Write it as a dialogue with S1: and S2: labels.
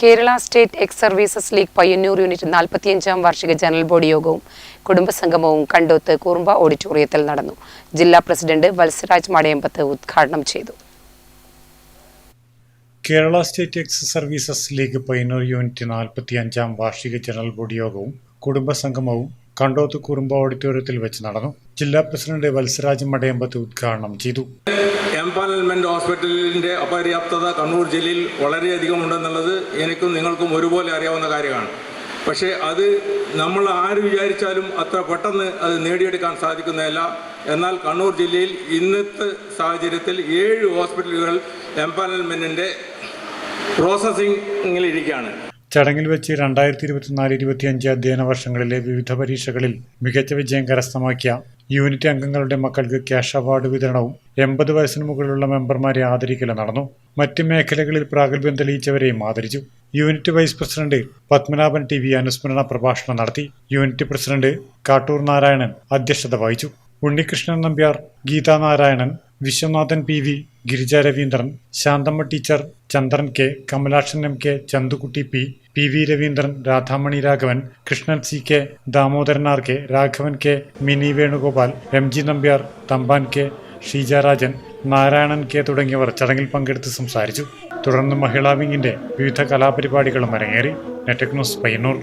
S1: Kerala state ex services league Payyanur unit നാൽപ്പത്തിയഞ്ചാം വാർഷിക general body യോഗവും കുടുംബസംഗമവും കണ്ടോത്ത് കുറുമ്പ ഓഡിറ്റോറിയത്തിൽ നടന്നു. ജില്ലാ പ്രസിഡന്റ് വത്സരാജ് മടയമ്പത്ത് ഉദ്ഘാടനം ചെയ്തു.
S2: Kerala state ex services league Payyanur unit നാൽപ്പത്തിയഞ്ചാം വാർഷിക ജനറൽ ബോഡി യോഗവും കുടുംബസംഗമവും കണ്ടോത്ത് കുറുമ്പ ഓഡിറ്റോറിയത്തിൽ വെച്ച് നടന്നു. ജില്ലാ പ്രസിഡന്റ് വത്സരാജ് മടയമ്പത്ത് ഉദ്ഘാടനം ചെയ്തു.
S3: എംപാനൽമെന്റ് ഹോസ്പിറ്റലിന്റെ അപര്യാപ്തത കണ്ണൂർ ജില്ലയിൽ വളരെയധികം ഉണ്ടെന്നുള്ളത് എനിക്കും നിങ്ങൾക്കും ഒരുപോലെ അറിയാവുന്ന കാര്യമാണ്. പക്ഷേ അത് നമ്മൾ ആര് വിചാരിച്ചാലും അത്ര പെട്ടെന്ന് അത് നേടിയെടുക്കാൻ സാധിക്കുന്നതല്ല. എന്നാൽ കണ്ണൂർ ജില്ലയിൽ ഇന്നത്തെ സാഹചര്യത്തിൽ ഏഴ് ഹോസ്പിറ്റലുകൾ എംപാനൽമെന്റിന്റെ പ്രോസസ്സിംഗിലിരിക്കുകയാണ്
S2: ചടങ്ങിൽ വെച്ച് രണ്ടായിരത്തി ഇരുപത്തിനാല് ഇരുപത്തിയഞ്ച് അധ്യയന വർഷങ്ങളിലെ വിവിധ പരീക്ഷകളിൽ മികച്ച വിജയം കരസ്ഥമാക്കിയ യൂണിറ്റ് അംഗങ്ങളുടെ മക്കൾക്ക് ക്യാഷ് അവാർഡ് വിതരണവും എൺപത് വയസ്സിന് മുകളിലുള്ള മെമ്പർമാരെ ആദരിക്കലും നടന്നു. മറ്റ് മേഖലകളിൽ പ്രാഗൽഭ്യം തെളിയിച്ചവരെയും ആദരിച്ചു. Unit vice president Padmanabhan T V അനുസ്മരണ പ്രഭാഷണം നടത്തി. യൂണിറ്റ് പ്രസിഡന്റ് കാട്ടൂർ നാരായണൻ അധ്യക്ഷത വഹിച്ചു. Unnikrishnan Nambiar Geetha Narayanan Viswanathan P V Girija Raveendran Santhamma teacher Chandran K Kamalakshan M K Chanthukutty P P V Raveendran Radhamani Raghavan Krishnan C K Damodaran R K Raghavan K Mini Venugopal M G Nambiar Thampan K Sheejarajan Narayanan K തുടങ്ങിയവർ ചടങ്ങിൽ പങ്കെടുത്ത് സംസാരിച്ചു. തുടർന്ന് മഹിളാ വിങ്ങിന്റെ വിവിധ കലാപരിപാടികളും അരങ്ങേറി. നെറ്റക് news Payyanur.